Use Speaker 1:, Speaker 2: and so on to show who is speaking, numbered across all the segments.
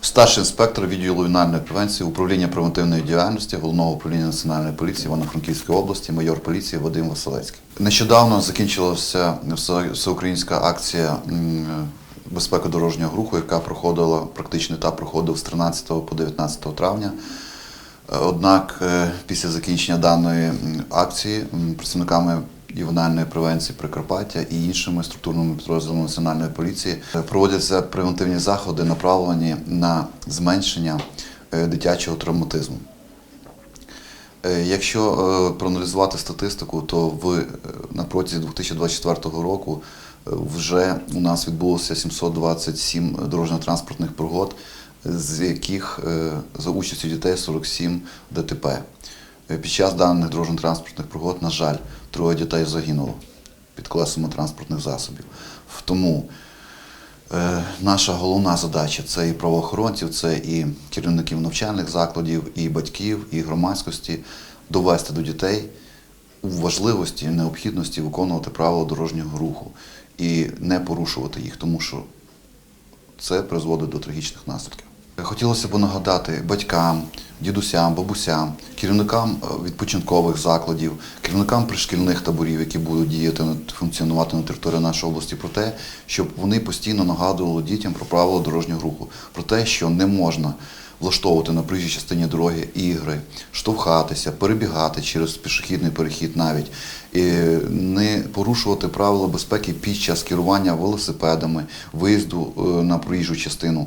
Speaker 1: Старший інспектор відділу ювенальної превенції управління превентивної діяльності головного управління національної поліції Івано-Франківської області, майор поліції Вадим Василецький. Нещодавно закінчилася всеукраїнська акція безпеки дорожнього руху, яка проходила практичний етап проходив з 13 по 19 травня. Е, Однак е, після закінчення даної акції працівниками ювенальної превенції Прикарпаття і іншими структурними підрозділами національної поліції е, проводяться превентивні заходи, направлені на зменшення е, дитячого травматизму. Е, Якщо проаналізувати статистику, то в, на протязі 2024 року вже у нас відбулося 727 дорожньо-транспортних пригод, з яких за участю дітей 47 ДТП. Е, Під час даних дорожньо-транспортних пригод, на жаль, троє дітей загинуло під колесами транспортних засобів. Тому Е, Наша головна задача це і правоохоронців, це і керівників навчальних закладів, і батьків, і громадськості довести до дітей у важливості, необхідності виконувати правила дорожнього руху і не порушувати їх, тому що це призводить до трагічних наслідків. Хотілося б нагадати батькам, дідусям, бабусям, керівникам е, відпочинкових закладів, керівникам пришкільних таборів, які будуть діяти функціонувати на території нашої області, про те, щоб вони постійно нагадували дітям про правила дорожнього руху, про те, що не можна влаштовувати на проїжджій частині дороги ігри, штовхатися, перебігати через пішохідний перехід навіть, і не порушувати правила безпеки під час керування велосипедами, виїзду е, на проїжджу частину.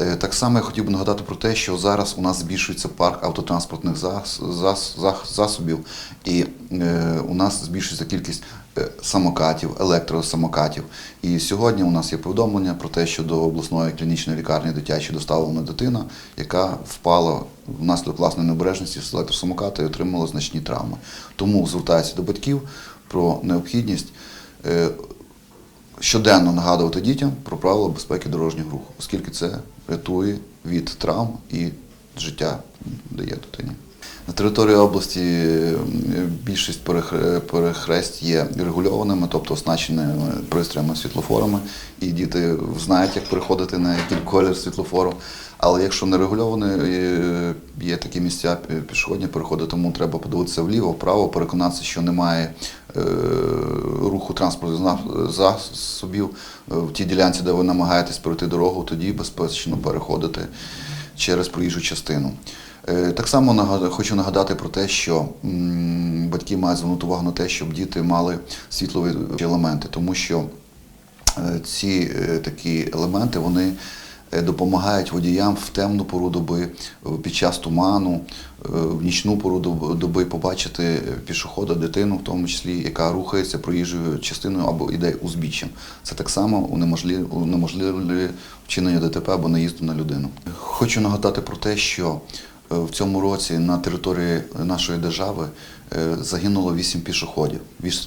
Speaker 1: Е, Так само я хотів би нагадати про те, що зараз у нас збільшується парк автотранспортних засобів, і е, у нас збільшується кількість е, самокатів, електросамокатів. І сьогодні у нас є повідомлення про те, що до обласної клінічної лікарні дитячої доставлена дитина, яка впала внаслідок власної необережності з електросамоката і отримала значні травми. Тому звертаюся до батьків про необхідність. Щоденно нагадувати дітям про правила безпеки дорожнього руху, оскільки це рятує від травм і життя дає дитині. На території області більшість перех- перехресть є регульованими, тобто оснащеними пристроями світлофорами, і діти знають, як переходити на який колір світлофору. Але якщо не регульовані, е, є такі місця пі- пішохідні переходи, тому треба подивитися вліво, вправо, переконатися, що немає руху транспортних засобів е, в тій ділянці, де ви намагаєтесь перейти дорогу, тоді безпечно переходити через проїжджу частину. Е, Так само хочу нагадати про те, що батьки мають звернути увагу на те, щоб діти мали світлові елементи, тому що е, ці е, такі елементи вони е, допомагають водіям в темну пору доби, е, під час туману, е, в нічну пору доби побачити е, пішохода, дитину, в тому числі, яка рухається проїжджою частиною або йде узбіччям. Це так само унеможливлює вчинення ДТП або наїзду на людину. Хочу нагадати про те, що е, в цьому році на території нашої держави е, загинуло 8 пішоходів.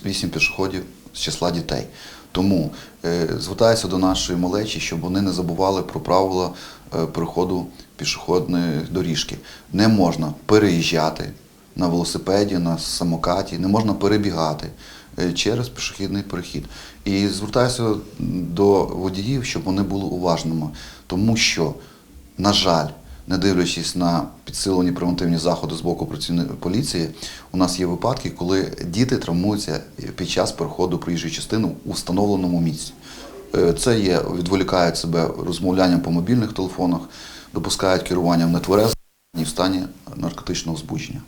Speaker 1: 8 пішоходів з числа дітей. Тому е, звертаюся до нашої малечі, щоб вони не забували про правила е, переходу пішохідної доріжки. Не можна переїжджати на велосипеді, на самокаті, не можна перебігати е, через пішохідний перехід. І звертаюся до водіїв, щоб вони були уважними, тому що, на жаль, не дивлячись на підсилені превентивні заходи з боку поліції, у нас є випадки, коли діти травмуються під час переходу проїжджої частини у встановленому місці. Е, Це є, відволікають себе розмовлянням по мобільних телефонах, допускають керування в нетверезому в стані наркотичного збудження.